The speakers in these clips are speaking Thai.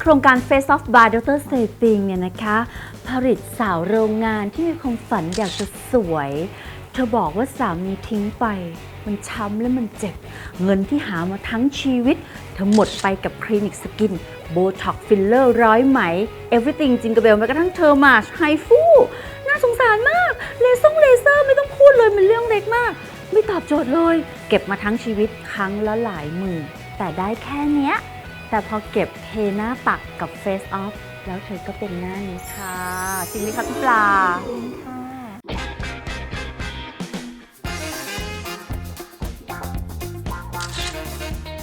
โครงการ Face Off by Dr. s a p i n g เนี่ยนะคะ ผลิตสาวโรงงานที่มีความฝันอยากจะสวย เธอบอกว่าสามีทิ้งไป มันช้ำและมันเจ็บ เงินที่หามาทั้งชีวิต เธอหมดไปกับคลินิกสกินโบท็อกฟิลเลอร์ร้อยไหม everything จิงกระเบลแม้กระทั่งเธอร์มาไฮฟูน่าสงสารมาก เลเซอร์เลเซอร์ไม่ต้องพูดเลยมันเรื่องเล็กมาก ไม่ตอบโจทย์เลย เก็บมาทั้งชีวิตครั้งละหลายหมื่นแต่ได้แค่เนี้ย แต่พอเก็บเทหน้าปักกับ Face Off แล้วเธอก็เป็นหน้านี้ค่ะ จริงไหมคะพี่ปลาจริงค่ะ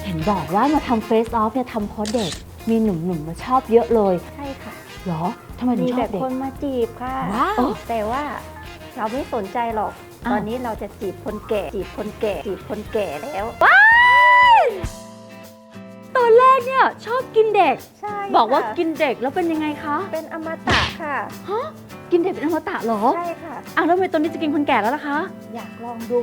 เห็นบอกว่ามาทำ Face Off เนี่ยทำเพราะเด็ก มีหนุ่มๆมาชอบเยอะเลยใช่ค่ะ เหรอทำไมถึมีงชแบอบบเด็ก คนมาจีบค่ะ ว้าว แต่ว่าเราไม่สนใจหรอกอ้าวตอนนี้เราจะจีบคนแก่ จีบคนแก่ จีบคนแก่แล้วตอนแร กเนี่ยชอบกินเด็ก ใช่บอกว่าค่ะกินเด็กแล้วเป็นยังไงคะเป็นอมตะค่ะฮะกินเด็กเป็นอมตะเหรอใช่ค่ะอ้าวแล้วทำไมตอนนี้จะกินคนแก่แล้วล่ะคะ อยากลองดู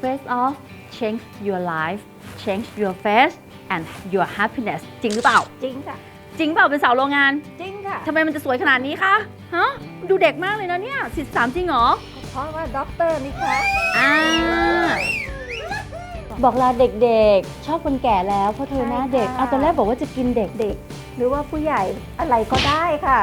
Face Off change your life change your face and your happiness จริงหรือเปล่า จริงค่ะ จริงเปล่าเป็นสาวโรงงานจริงค่ะทำไมมันจะสวยขนาดนี้คะฮะดูเด็กมากเลยนะเนี่ยสิสามจริงเหรอเพราะว่าด็อกเตอร์นี่คะอ่า บอกลาเด็กๆ ชอบคนแก่แล้วเพราะเธอหน้าเด็กเอาตอนแรกบอกว่าจะกินเด็กเด็ก หรือว่าผู้ใหญ่อะไรก็ได้ค่ะ